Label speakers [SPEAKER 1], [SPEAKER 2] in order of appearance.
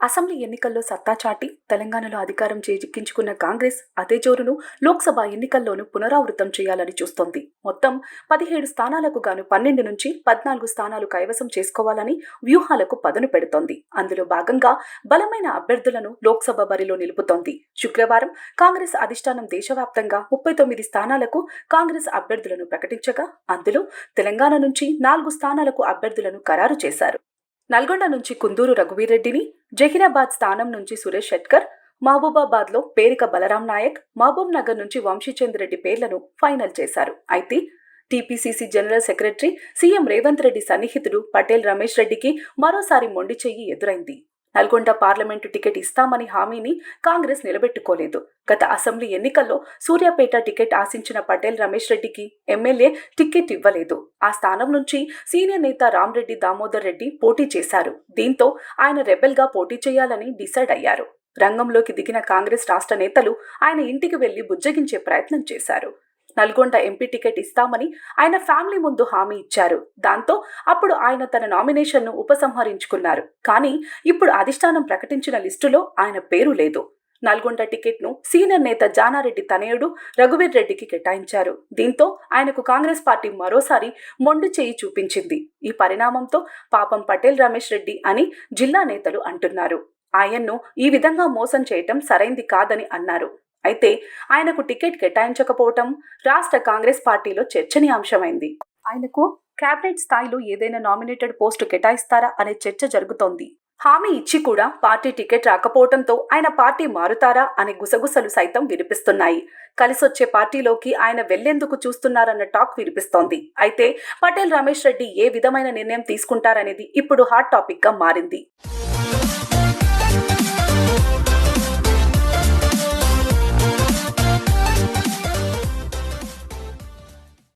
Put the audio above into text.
[SPEAKER 1] Assembly ఎన్నికల్లో సత్తా చాటి తెలంగాణలో అధికారం చేజిక్కించుకున్న కాంగ్రెస్ అదే జోరును లోక్సభ ఎన్నికల్లోనూ పునరావృతం చేయాలని చూస్తోంది. మొత్తం పదిహేడు స్థానాలకు గాను పన్నెండు నుంచి పద్నాలుగు స్థానాలు కైవసం చేసుకోవాలని వ్యూహాలకు పదును పెడుతోంది. అందులో భాగంగా బలమైన అభ్యర్థులను లోక్సభ బరిలో నిలుపుతోంది. శుక్రవారం కాంగ్రెస్ అధిష్టానం దేశవ్యాప్తంగా ముప్పై తొమ్మిది స్థానాలకు కాంగ్రెస్ అభ్యర్థులను ప్రకటించగా అందులో తెలంగాణ నుంచి నాలుగు స్థానాలకు అభ్యర్థులను ఖరారు చేశారు. నల్గొండ నుంచి కుందూరు రఘువీరెడ్డిని జహీరాబాద్ స్థానం నుంచి సురేష్ షెట్కర్ మహబూబాబాద్లో పేరిక బలరాం నాయక్ మహబూబ్ నగర్ నుంచి వంశీచంద్ రెడ్డి పేర్లను ఫైనల్ చేశారు. అయితే TPCC general secretary CM Revanth Reddy సన్నిహితుడు పటేల్ రమేష్ రెడ్డికి మరోసారి మొండి చెయ్యి ఎదురైంది. నల్గొండ పార్లమెంటు టికెట్ ఇస్తామని హామీని కాంగ్రెస్ నిలబెట్టుకోలేదు. గత అసెంబ్లీ ఎన్నికల్లో సూర్యాపేట టికెట్ ఆశించిన పటేల్ రమేష్ రెడ్డికి ఎమ్మెల్యే టికెట్ ఇవ్వలేదు. ఆ స్థానం నుంచి సీనియర్ నేత రామ్రెడ్డి దామోదర్ రెడ్డి పోటీ చేశారు. దీంతో ఆయన రెబెల్గా పోటీ చేయాలని డిసైడ్ అయ్యారు. రంగంలోకి దిగిన కాంగ్రెస్ రాష్ట్ర నేతలు ఆయన ఇంటికి వెళ్ళి బుజ్జగించే ప్రయత్నం చేశారు. నల్గొండ ఎంపీ టికెట్ ఇస్తామని ఆయన ఫ్యామిలీ ముందు హామీ ఇచ్చారు. దాంతో అప్పుడు ఆయన తన నామినేషన్ను ఉపసంహరించుకున్నారు. కానీ ఇప్పుడు అధిష్టానం ప్రకటించిన లిస్టులో ఆయన పేరు లేదు. నల్గొండ టికెట్ను సీనియర్ నేత జానారెడ్డి తనయుడు రఘువీర్ రెడ్డికి కేటాయించారు. దీంతో ఆయనకు కాంగ్రెస్ పార్టీ మరోసారి మొండు చేయి చూపించింది. ఈ పరిణామంతో పాపం పటేల్ రమేష్ రెడ్డి అని జిల్లా నేతలు అంటున్నారు. ఆయన్ను ఈ విధంగా మోసం చేయటం సరైంది కాదని అన్నారు. అయితే ఆయనకు టికెట్ కేటాయించకపోవటం రాష్ట్ర కాంగ్రెస్ పార్టీలో చర్చనీయాంశమైంది. ఆయనకు కేబినెట్ స్థాయిలో ఏదైనా నామినేటెడ్ పోస్టు కేటాయిస్తారా అనే చర్చ జరుగుతోంది. హామీ ఇచ్చి కూడా పార్టీ టికెట్ రాకపోవడంతో ఆయన పార్టీ మారుతారా అనే గుసగుసలు సైతం వినిపిస్తున్నాయి. కలిసొచ్చే పార్టీలోకి ఆయన వెళ్ళేందుకు చూస్తున్నారన్న టాక్ వినిపిస్తోంది. అయితే పటేల్ రమేష్ రెడ్డి ఏ విధమైన నిర్ణయం తీసుకుంటారనేది ఇప్పుడు హాట్ టాపిక్గా మారింది.